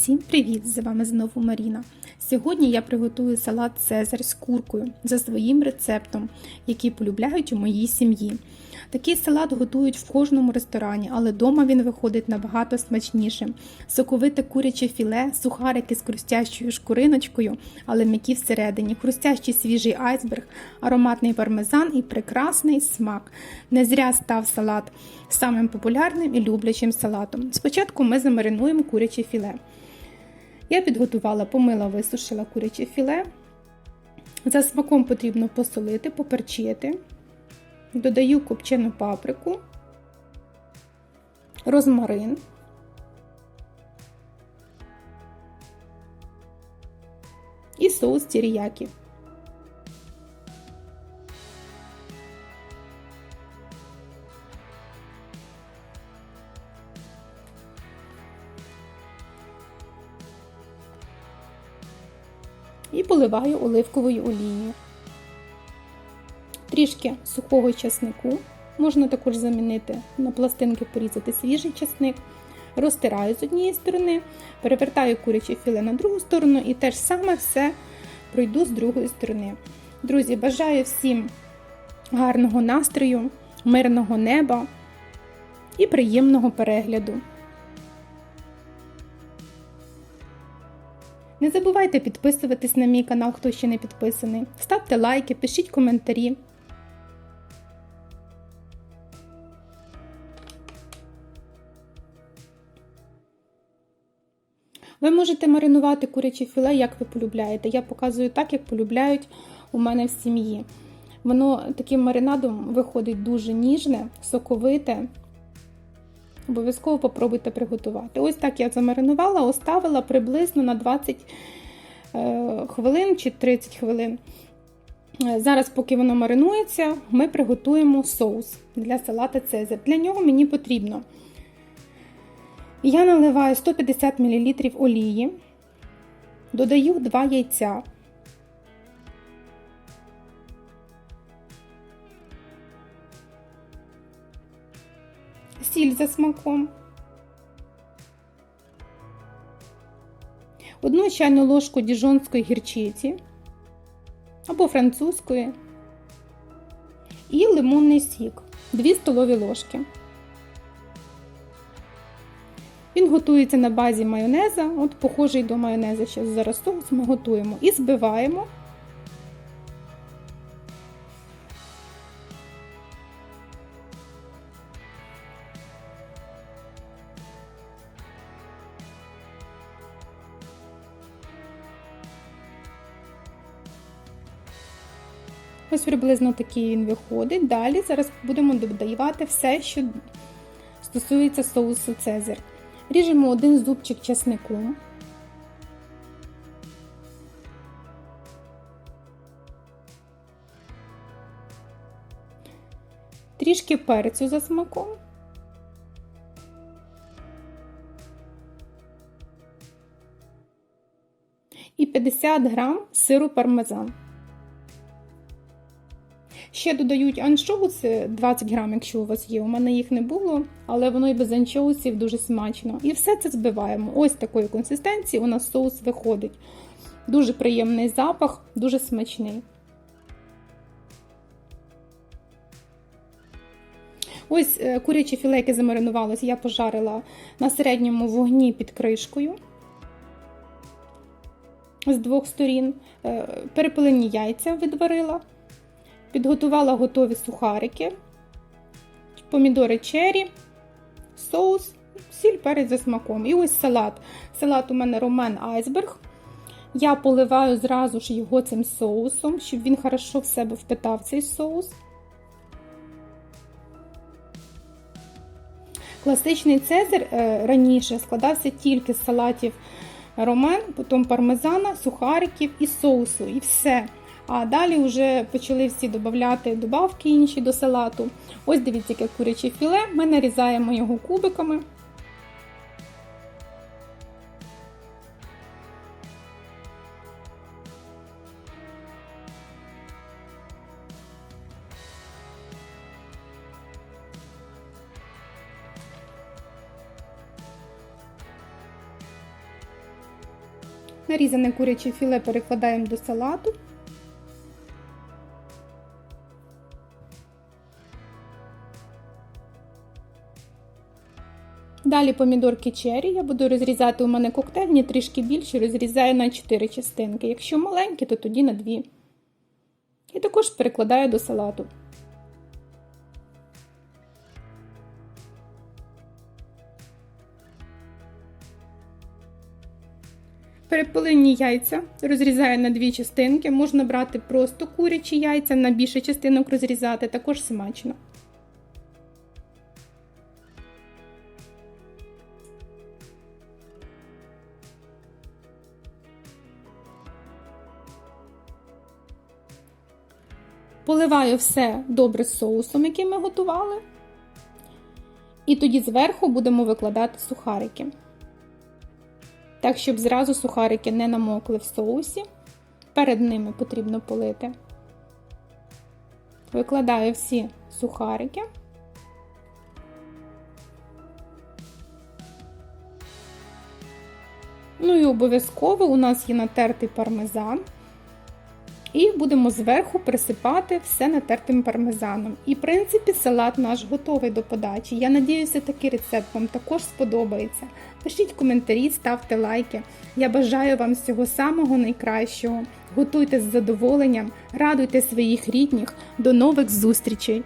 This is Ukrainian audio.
Всім привіт! З вами знову Маріна. Сьогодні я приготую салат Цезарь з куркою за своїм рецептом, який полюбляють у моїй сім'ї. Такий салат готують в кожному ресторані, але вдома він виходить набагато смачнішим. Соковите куряче філе, сухарики з хрустящою шкуриночкою, але м'які всередині, хрустящий свіжий айсберг, ароматний пармезан і прекрасний смак. Не зря став салат самим популярним і люблячим салатом. Спочатку ми замаринуємо куряче філе. Я підготувала, помила, висушила куряче філе. За смаком потрібно посолити, поперчити. Додаю копчену паприку, розмарин, і соус тіріякі. І поливаю оливковою олією. Трішки сухого часнику. Можна також замінити на пластинки, порізати свіжий часник. Розтираю з однієї сторони, перевертаю куряче філе на другу сторону і те ж саме все пройду з другої сторони. Друзі, бажаю всім гарного настрою, мирного неба і приємного перегляду. Не забувайте підписуватись на мій канал, хто ще не підписаний. Ставте лайки, пишіть коментарі. Ви можете маринувати куряче філе, як ви полюбляєте. Я показую так, як полюбляють у мене в сім'ї. Воно таким маринадом виходить дуже ніжне, соковите. Обов'язково попробуйте приготувати. Ось так я замаринувала, оставила приблизно на 20 е, хвилин чи 30 хвилин. Е, зараз, поки воно маринується, ми приготуємо соус для салата Цезар. Для нього мені потрібно. Я наливаю 150 мл олії, додаю 2 яйця. Сіль за смаком. Одну чайну ложку діжонської гірчиці або французької і лимонний сік 2 столові ложки. Він готується на базі майонеза, от похожий до майонеза. Зараз соус ми готуємо і збиваємо. Ось приблизно такий він виходить. Далі зараз будемо додавати все, що стосується соусу Цезар. Ріжемо один зубчик чеснику. Трішки перцю за смаком. І 50 грам сиру пармезан. Ще додають анчоуси 20 грам, якщо у вас є. У мене їх не було, але воно і без анчоусів дуже смачно. І все це збиваємо. Ось такої консистенції у нас соус виходить. Дуже приємний запах, дуже смачний. Ось е, курячі філейки замаринувалися, я пожарила на середньому вогні під кришкою з двох сторін. Е, перепилені яйця відварила. Підготувала готові сухарики, помідори чері, соус, сіль перець за смаком. І ось салат. Салат у мене ромен айсберг. Я поливаю зразу ж його цим соусом, щоб він хорошо в себе впитав цей соус. Класичний цезар е, раніше складався тільки з салатів ромен, потім пармезана, сухариків і соусу. І все. А далі вже почали всі додати добавки інші до салату. Ось дивіться, яке куряче філе. Ми нарізаємо його кубиками. Нарізане куряче філе перекладаємо до салату. Далі помідорки чері я буду розрізати у мене коктейльні трішки більше, розрізаю на 4 частинки. Якщо маленькі, то тоді на 2. І також перекладаю до салату. Перепилені яйця розрізаю на дві частинки. Можна брати просто курячі яйця, на більше частинок розрізати, також смачно. Поливаю все добре соусом, який ми готували. І тоді зверху будемо викладати сухарики. Так, щоб зразу сухарики не намокли в соусі. Перед ними потрібно полити. Викладаю всі сухарики. Ну і обов'язково у нас є натертий пармезан. І будемо зверху присипати все натертим пармезаном. І, в принципі, салат наш готовий до подачі. Я надіюся, такий рецепт вам також сподобається. Пишіть коментарі, ставте лайки. Я бажаю вам всього самого найкращого. Готуйте з задоволенням, радуйте своїх рідних. До нових зустрічей!